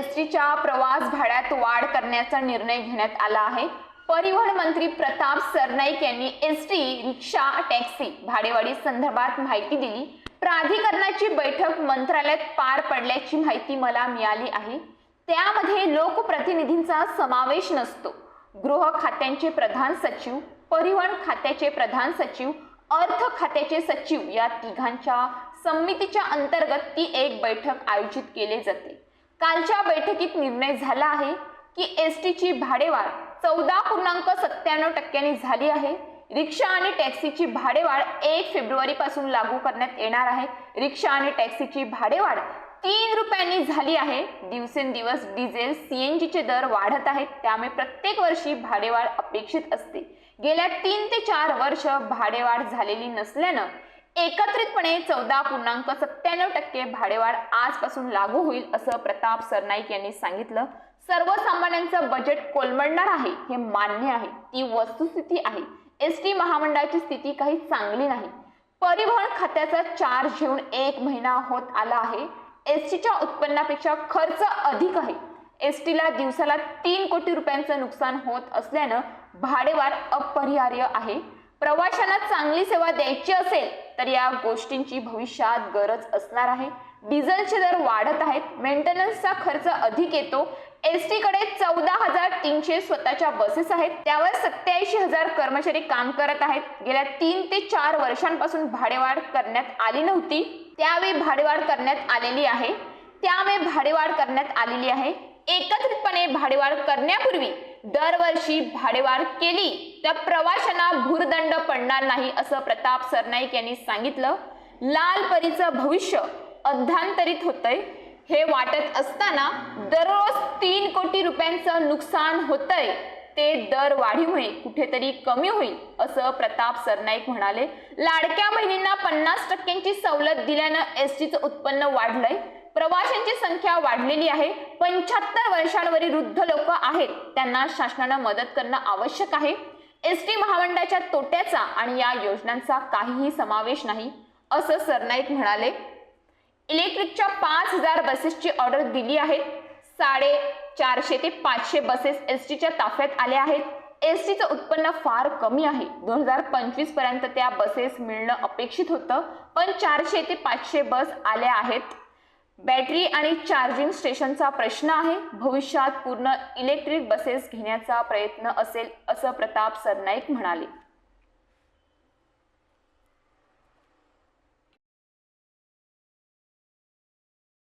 प्रवास भाड्यात वाढ करण्याचा निर्णय घेण्यात आला आहे. परिवहन मंत्री प्रताप सरनाईक यांनी एस टी रिक्षा टॅक्सी भाडेवाढी संदर्भात माहिती दिली. प्राधिकरणाची बैठक मंत्रालयात पार पडल्याची माहिती मला मिळाली आहे. त्यामध्ये लोकप्रतिनिधींचा समावेश नसतो. गृह खात्यांचे प्रधान सचिव परिवहन खात्याचे प्रधान सचिव अर्थ खात्याचे सचिव या तिघांच्या समितीच्या अंतर्गत ती एक बैठक आयोजित केली जाते. कालच्या बैठकीत निर्णय झाला आहे की एस टीची भाडेवाढ चौदा पूर्णांक सत्त्याण्णव टक्क्यांनी झाली आहे. रिक्षा आणि टॅक्सीची भाडेवाढ एक फेब्रुवारीपासून लागू करण्यात येणार आहे. रिक्षा आणि टॅक्सीची भाडेवाढ तीन रुपयांनी झाली आहे. दिवसेंदिवस डिझेल सीएनजीचे दर वाढत आहेत. त्यामुळे प्रत्येक वर्षी भाडेवाढ अपेक्षित असते. गेल्या तीन ते चार वर्ष भाडेवाढ झालेली नसल्यानं एकत्रितपणे चौदा पूर्णांक सत्त्याण्णव टक्के भाडेवाढ आजपासून लागू होईल असं प्रताप सरनाईक यांनी सांगितलं. सर्वसामान्यांचं बजेट कोलमडणार आहे हे मान्य आहे. ती वस्तुस्थिती आहे. एस टी महामंडळाची स्थिती काही चांगली नाही. परिवहन खात्याचा चार्ज घेऊन एक महिना होत आला आहे. एस टीच्या उत्पन्नापेक्षा खर्च अधिक आहे. एस टीला दिवसाला तीन कोटी रुपयांचं नुकसान होत असल्यानं भाडेवाढ अपरिहार्य आहे. प्रवाशांना चांगली सेवा द्यायची असेल तर या गोष्टींची भविष्यात गरज असणार आहे. डिझेलचे दर वाढत आहेत. मेंटेनन्सचा खर्च अधिक येतो. एसकडे चौदा हजार तीनशे स्वतःच्या बसेस आहेत. त्यावर सत्याऐंशी हजार कर्मचारी काम करत आहेत. गेल्या तीन ते चार वर्षांपासून भाडेवाढ करण्यात आली नव्हती. त्यावेळी भाडेवाढ करण्यात आलेली आहे. त्यामुळे भाडेवाढ करण्यात आलेली आहे. एकत्रितपणे भाडेवाढ करण्यापूर्वी दरवर्षी भाडेवाढ केली. तर प्रवाशांना भूर्दंड पडणार नाही असं प्रताप सरनाईक यांनी सांगितलं. लाल परीचं भविष्य अध्यांतरित होतंय. हे वाटत असताना दररोज तीन कोटी रुपयांचं नुकसान होतंय. ते दर वाढीमुळे कुठेतरी कमी होईल असं प्रताप सरनाईक म्हणाले. लाडक्या बहिणींना पन्नास टक्क्यांची सवलत दिल्यानं एस टीचं उत्पन्न वाढलंय. प्रवाशांची संख्या वाढलेली आहे. पंच्याहत्तर वर्षांवरील वृद्ध लोक आहेत. त्यांना शासनानं मदत करणं आवश्यक आहे. एस टी महामंडळाच्या तोट्याचा आणि या योजनांचा काहीही समावेश नाही असं सरनाईक म्हणाले. इलेक्ट्रिकच्या पाच हजार बसेसची ऑर्डर दिली आहे. साडे चारशे ते पाचशे बसेस एस टीच्या ताफ्यात आल्या आहेत. एस टीचं उत्पन्न फार कमी आहे. दोन हजार पंचवीसपर्यंत त्या बसेस मिळणं अपेक्षित होतं पण चारशे ते पाचशे बस आल्या आहेत. बॅटरी आणि चार्जिंग स्टेशनचा प्रश्न आहे. भविष्यात पूर्ण इलेक्ट्रिक बसेस घेण्याचा प्रयत्न असेल असं प्रताप सरनाईक म्हणाले.